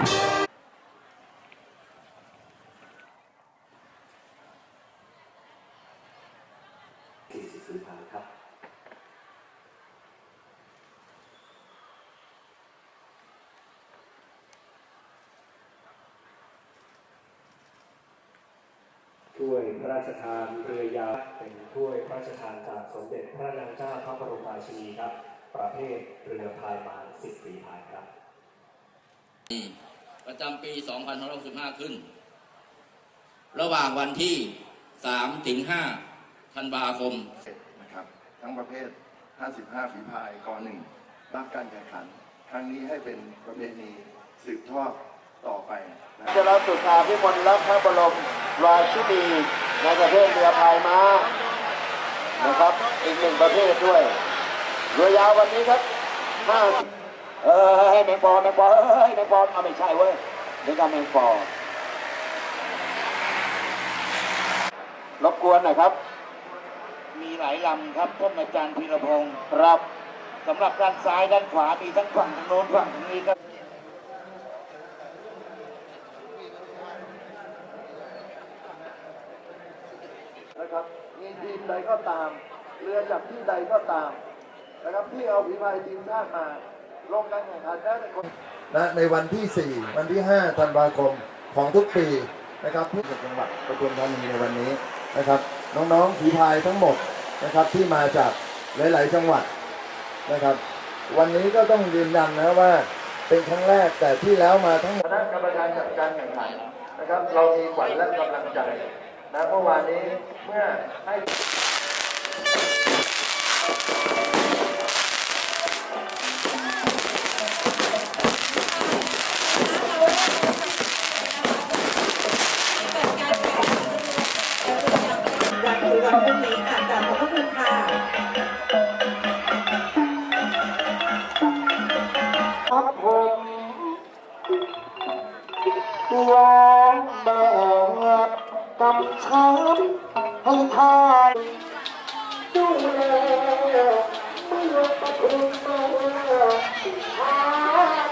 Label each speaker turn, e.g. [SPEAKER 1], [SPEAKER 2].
[SPEAKER 1] ถ้วยพระราชทานเรือยาเป็นถ้วยพระราชทานจากสมเด็จพระนางเจ้าพระบรมราชินีครับ ประเภทเรือพายมารสิบฝีพายครับ
[SPEAKER 2] ประจำปี 2565 ขึ้น ระหว่างวันที่ 3 ถึง 5 ธันวาคม
[SPEAKER 3] นะครับ ทั้งประเภท 55 ฝีพายกหนึ่งรับการแข่งขัน ครั้งนี้ให้เป็นประเพณีสืบทอดต่อไปนะ
[SPEAKER 4] จะรับสุดาพิมลรักพระบรมราชินีในประเภทเรือพายม้านะครับ อีกหนึ่งประเภทด้วยเรือยาววันนี้ครับห้า เออให้แมงปอแมงปอเอ้ยแมงปอเอาไม่ใช่เว้ยนี่ก็แมงปอรบกวนหน่อยครับ
[SPEAKER 5] มีหลายลำครับท่านอาจารย์พีรพงศ์
[SPEAKER 4] ครับ
[SPEAKER 5] สำหรับด้านซ้ายด้านขวามีทั้งฝั่งทางโน้นฝั่งทางนี้ครับ
[SPEAKER 4] นะครับมีทีมใดก็ตาม เรือจากที่ใดก็ตาม นะครับที่เอาฝีพายทีมชาติมา ลงการแข่งขันได้ในคน
[SPEAKER 6] นะในวันที่ 4 วันที่ 5 ธันวาคมของทุกปีนะครับที่จังหวัดปทุมธานีในวันนี้นะครับ น้องๆฝีพายทั้งหมดนะครับที่มาจากหลาย ๆ จังหวัดนะครับ วันนี้ก็ต้องยืนยันนะว่าเป็นครั้งแรกแต่ที่แล้วมาทั้งหมด
[SPEAKER 4] คณะกรรมการจัดการแข่งขันนะครับ เรามีขวัญและกำลังใจนะเมื่อวานนี้เมื่อให้
[SPEAKER 7] วันถือวันพรุ่งนี้ค่ะกราบขอบพระคุณค่ะ
[SPEAKER 4] ครับผมวอนแม่กำชับให้ทายดูแลเมื่อปทุมมาหา